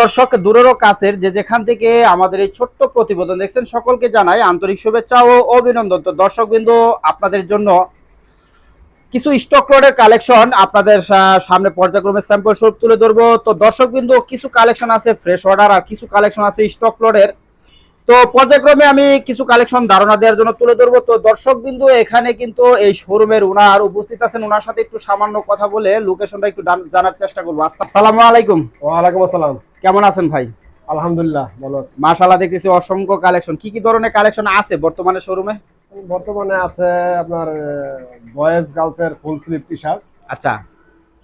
দর্শক দূরেরও কাছের যে যেখান থেকে আমাদের এই ছোট্ট প্রতিবেদন দেখছেন, সকলকে জানাই আন্তরিক শুভেচ্ছা ও অভিনন্দন। তো দর্শক বিন্দু, আপনাদের জন্য কিছু স্টক লোডের কালেকশন আপনাদের সামনে পর্যায়ক্রমে স্যাম্পল স্বরূপ তুলে ধরবো। তো দর্শক বিন্দু, কিছু কালেকশন আছে ফ্রেশ অর্ডার আর কিছু কালেকশন আছে স্টক লোডের তো পর্যায়ক্রমে আমি কিছু কালেকশন ধারণা দেওয়ার জন্য তুলে ধরবো। তো দর্শক বিন্দু এখানে কিন্তু এই শোরুমের উনার উপস্থিত আছেন। ওনার সাথে একটু সামান্য কথা বলে লোকেশনটা একটু জানার চেষ্টা করব। আসসালামু আলাইকুম। ওয়ালাইকুম আসসালাম। কেমন আছেন ভাই? আলহামদুলিল্লাহ ভালো আছি। মাশাআল্লাহ দেখতেছি অসংখ্য কালেকশন কি কি ধরনের কালেকশন আছে বর্তমানে শোরুমে বর্তমানে আছে আপনার বয়েজ গার্লসের ফুল স্লিভ টি শার্ট আচ্ছা।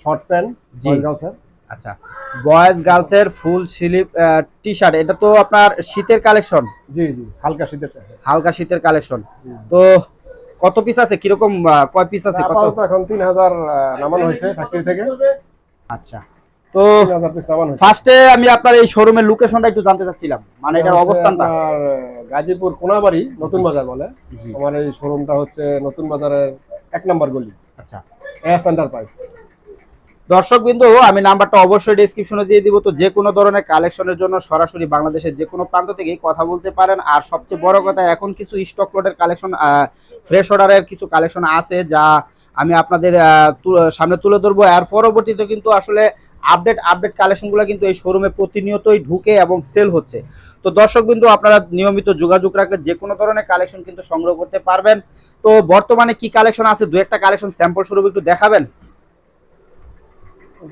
শর্ট প্যান্ট জি। গার্লসের আচ্ছা বয়েজ গার্লস এর ফুল স্লিভ টি শার্ট এটা তো আপনার শীতের কালেকশন জি জি হালকা শীতের হালকা শীতের কালেকশন তো কত পিস আছে? কীরকম কয় পিস আছে? কত? এখন নামানো হয়েছে ফ্যাক্টরি থেকে। আচ্ছা তো ফার্স্টে আমি আপনার এই শোরুমের লোকেশনটা একটু জানতে চাচ্ছিলাম। মানে এটার অবস্থানটা? গাজীপুর কোনাবাড়ি নতুন বাজার বলে। আমার এই শোরুমটা হচ্ছে নতুন বাজারের এক নম্বর গলি। আচ্ছা। এস এন্টারপ্রাইজ দর্শক বিন্দু আমি নাম্বারটা অবশ্যই ডিসক্রিপশনে দিয়ে দিব। তো যে কোনো ধরনের কালেকশনের জন্য সরাসরি বাংলাদেশের যে কোনো প্রান্ত থেকেই কথা বলতে পারেন। আর সবচেয়ে বড় কথা, এখন কিছু স্টক লোডের কালেকশন ফ্রেশ অর্ডারের কিছু কালেকশন আছে যা আমি আপনাদের সামনে তুলে ধরবো। আর পরবর্তীতে কিন্তু আসলে আপডেট আপডেট কালেকশনগুলো কিন্তু এই শোরুমে প্রতিনিয়তই ঢুকে এবং সেল হচ্ছে। তো দর্শক বিন্দু আপনারা নিয়মিত যোগাযোগ রাখলে যে কোনো ধরনের কালেকশন কিন্তু সংগ্রহ করতে পারবেন। তো বর্তমানে কি কালেকশন আছে? দু একটা কালেকশন স্যাম্পল স্বরূপ একটু দেখাবেন।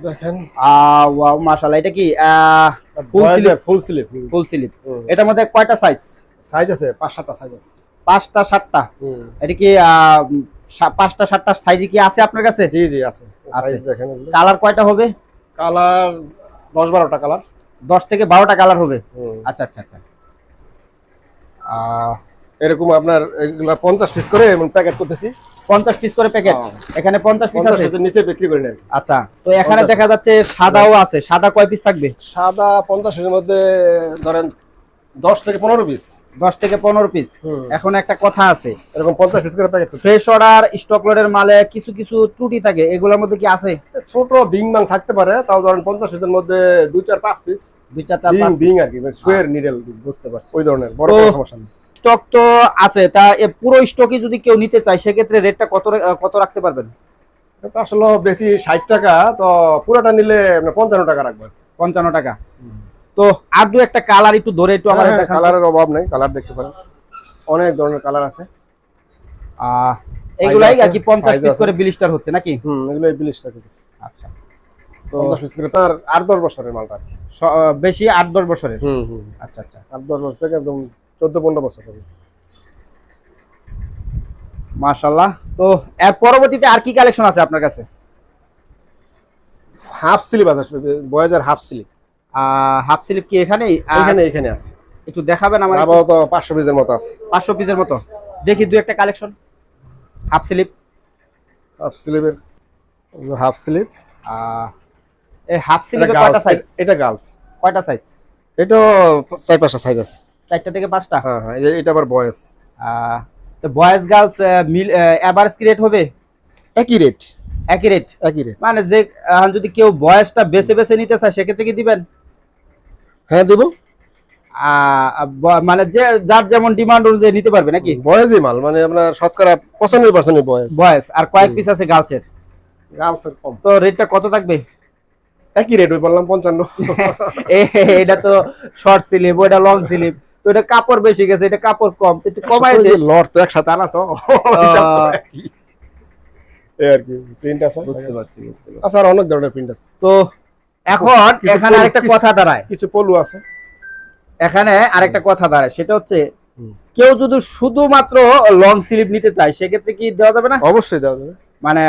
দেখেন। ওয়াও মাশাআল্লাহ এটা কি? Full sleeve full sleeve full. Sleeve এটার মধ্যে কয়টা সাইজ সাইজ আছে পাঁচ সাতটা সাইজ আছে। পাঁচটা সাতটা? এটা কি পাঁচটা সাতটা সাইজে কি আছে আপনার কাছে? জি জি আছে। সাইজ দেখেন কালার কয়টা হবে? কালার দশ বারোটা কালার দশ থেকে বারোটা কালার হবে। আচ্ছা আচ্ছা আচ্ছা। আহ, এরকম আপনার এগুলা পঞ্চাশ পিস করে এমন প্যাকেট করতেছি। পঞ্চাশ পিস করে প্যাকেট। এখানে পঞ্চাশ পিস আছে? নিচে বিক্রি করে নেন। আচ্ছা তো এখানে দেখা যাচ্ছে সাদাও আছে। সাদা কয় পিস থাকবে? সাদা পঞ্চাশ পিসের মধ্যে ধরেন দশ থেকে পনেরো পিস দশ থেকে পনেরো পিস এখন একটা কথা আছে। এরকম পঞ্চাশ পিস করে প্যাকেট ফ্রেশ অর্ডার স্টক লোডের মালে কিছু কিছু ত্রুটি থাকে। এগুলোর মধ্যে কি আছে? ছোট বিং বাং থাকতে পারে তাও ধরেন পঞ্চাশ পিসের মধ্যে দুই চার পাঁচ পিস দুই বিং পাঁচ বিং আর কি সুয়ের নিডেল বুঝতে পারছি। ওই ধরনের বড় সমস্যা নেই। স্টক তো আছে তা পুরো স্টকে যদি কেউ নিতে চায় সেক্ষেত্রে রেটটা কত কত রাখতে পারবেন? তো আসলে বেশি ষাট টাকা তো পুরোটা নিলে আপনার পঞ্চান্ন টাকা রাখবেন। পঞ্চান্ন টাকা। তো আর দু একটা কালার একটু ধরে একটু আমার হ্যাঁ, কালারের অভাব নেই কালার দেখতে পারেন। অনেক ধরনের কালার আছে। এগুলাই কি পঞ্চাশ পিস করে বিলিস্টার হচ্ছে নাকি? হুম এগুলো বিলিশ আচ্ছা। তো তার আট দশ বছরের মালটা। আর কি। স- আহ, বেশি আট দশ বছরের। হুম হুম। আচ্ছা আচ্ছা আট দশ বছর থেকে একদম চোদ্দ পনেরো বছর মাশাল্লাহ তো এর পরবর্তীতে আর কি কালেকশন আছে আপনার কাছে? হাফ স্লিপ আছে বয়েজের হাফ স্লিপ। হাফ স্লিপ কি এখানেই? আহ, এখানে এখানে আছে। একটু দেখাবেন আমার আপাতত পিসের মতো আছে। পাঁচশো পিসের মতো। দেখি দু একটা কালেকশন হাফ স্লিপ। হাফ স্লিপের হাফ স্লিপ। এই হাফ এটা কয়টা সাইজ এটা গার্লস কয়টা সাইজ এটাও চার পাঁচটা সাইজ আছে। চারটা থেকে পাঁচটা? হ্যাঁ হ্যাঁ এটা আবার বয়েস আহ, তো বয়েজ গার্লস মিল এভারেজ কি রেট হবে? একই রেট একই রেট একই রেট মানে যে যদি কেউ বয়সটা বেছে বেছে নিতে চায় সেক্ষেত্রে কি দিবেন? হ্যাঁ দেবো। মানে যে যার যেমন ডিমান্ড অনুযায়ী নিতে পারবে নাকি? বয়েজই মাল মানে আপনার শতকরা পঁচানব্বই পার্সেন্ট বয়েস বয়স আর কয়েক পিস আছে গার্লসের গার্লসের কম। তো রেটটা কত থাকবে? একই রেট ওই বললাম পঞ্চান্ন। এটা তো শর্ট স্লিপ ওইটা লং তো এটা কাপড় বেশি গেছে এটা কাপড় কম একটু কমাই দে। লট তো একসাথে আনা তো। আর কি প্রিন্ট আছে? বুঝতে পারছি বুঝতে পারছি। আচ্ছা অনেক ধরনের প্রিন্ট আছে। তো এখন এখানে আরেকটা কথা দাঁড়ায়। কিছু পলু আছে। এখানে আরেকটা কথা দাঁড়ায় সেটা হচ্ছে কেউ যদি শুধুমাত্র লং স্লিপ নিতে চায় সেক্ষেত্রে কি দেওয়া যাবে না? অবশ্যই দেওয়া যাবে। মানে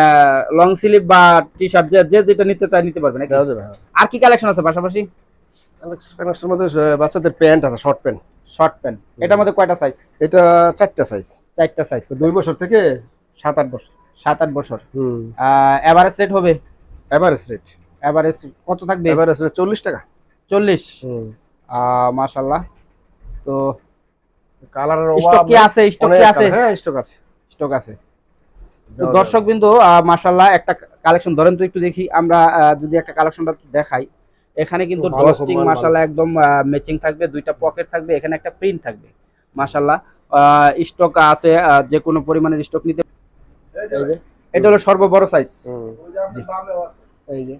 লং স্লিপ বা টি শার্ট যে যে যেটা নিতে চায় নিতে পারবে নাকি? দেওয়া যাবে হ্যাঁ। আর কি কালেকশন আছে পাশাপাশি? মধ্যে বাচ্চাদের প্যান্ট আছে শর্ট প্যান্ট শর্ট প্যান্ট এটার মধ্যে কয়টা সাইজ এটা চারটা সাইজ চারটা সাইজ দুই বছর থেকে সাত আট বছর। সাত আট বছর। হুম। এভারেজ রেট হবে? এভারেজ রেট এভারেজ কত থাকবে? এভারেজ রেট চল্লিশ টাকা। চল্লিশ? হুম। মাশাল্লাহ তো কালারের স্টক কি আছে? স্টক কি আছে? হ্যাঁ স্টক আছে। স্টক আছে। দর্শক বিন্দু মাশাল্লাহ একটা কালেকশন ধরেন তো একটু দেখি আমরা যদি একটা কালেকশনটা দেখাই এখানে কিন্তু ডস্টিং। মাশাল্লাহ একদম ম্যাচিং থাকবে দুইটা পকেট থাকবে এখানে একটা প্রিন্ট থাকবে মাশাল্লাহ স্টক আছে যে কোনো পরিমাণের স্টক নিতে এই যে। এটা হলো সর্ববড় সাইজ। এই যে।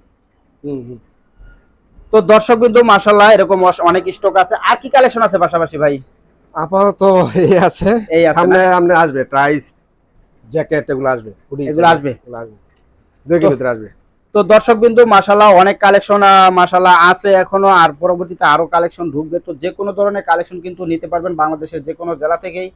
হুম হুম। তো দর্শক বিন্দু মাশাল্লাহ এরকম অনেক স্টক আছে। আর কি কালেকশন আছে পাশাপাশি ভাই? আপাতত এই আছে। এই আছে সামনে সামনে আসবে ট্রাইস জ্যাকেট এগুলো আসবে এগুলো আসবে? আসবে। দুই কিলো ভিতরে আসবে। তো দর্শক বিন্দু মাসাল্লাহ অনেক কালেকশন মাসাল্লাহ আছে এখনও আর পরবর্তীতে আরও কালেকশন ঢুকবে। তো যে কোনো ধরনের কালেকশন কিন্তু নিতে পারবেন বাংলাদেশের যে কোনো জেলা থেকেই।